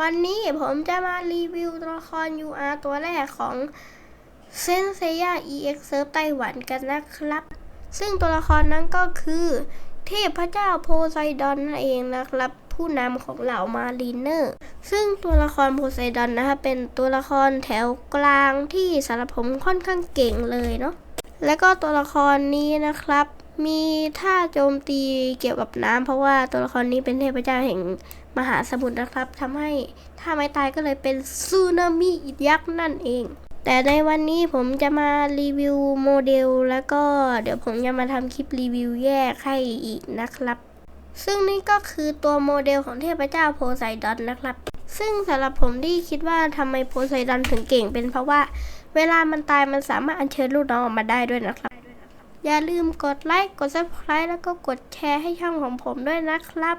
วันนี้ผมจะมารีวิวตัวละคร UR ตัวแรกของเซนเซย่า EX Serve ไต้หวันกันนะครับ ซึ่งตัวละครนั้นก็คือ เทพเจ้าโพไซดอนนั่นเองนะครับ ผู้นำของเหล่ามารีเนอร์ ซึ่งตัวละครโพไซดอนนะครับเป็นตัวละครแถวกลางที่สำหรับผมค่อนข้างเก่งเลยเนาะ และก็ตัวละครนี้นะครับ มีท่าโจมตีเกี่ยวกับน้ำเพราะว่าตัวละครนี้เป็นเทพเจ้าแห่งมหาสมุทรนะครับทำให้ถ้าไม่ตายก็เลยเป็นซูนามิยักษ์นั่นเอง แต่ในวันนี้ผมจะมารีวิวโมเดล แล้วก็เดี๋ยวผมจะมาทำคลิปรีวิวแยกให้อีกนะครับ ซึ่งนี่ก็คือตัวโมเดลของเทพเจ้าโพไซดอนนะครับ ซึ่งสำหรับผมที่คิดว่าทำไมโพไซดอนถึงเก่งเป็นเพราะว่า เวลามันตายมันสามารถอัญเชิญลูกน้องออกมาได้ด้วยนะครับ อย่าลืมกดไลค์ กด subscribe แล้วก็กดแชร์ให้ช่องของผมด้วยนะครับ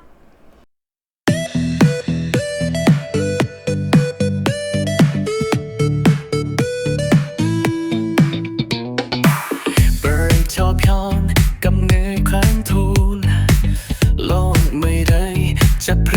ชอบยอนกับเนื้อครั้งทูลโลกไม่ได้จะเพ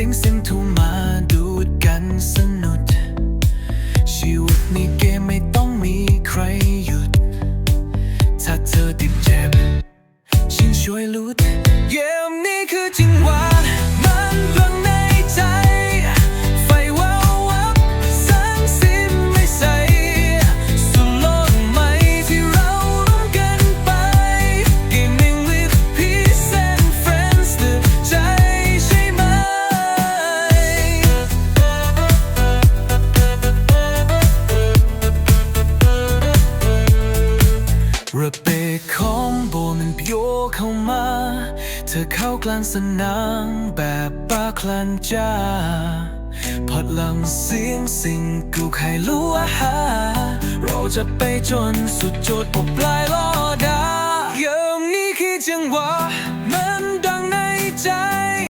สิงสิงทูมาดูดกันสนุด ชีวิตในเกมไม่ต้องมีใครหยุด ถ้าเธอติดเจ็บฉันช่วยลุดเระเบิดคอมโบมันโยเข้ามา เธอเข้ากลางสนามแบบป้าคลันจ้าพอดลังเสียงสิ่งกูใครรู้ว่าหา เราจะไปจนสุดจุดปปลายล้อด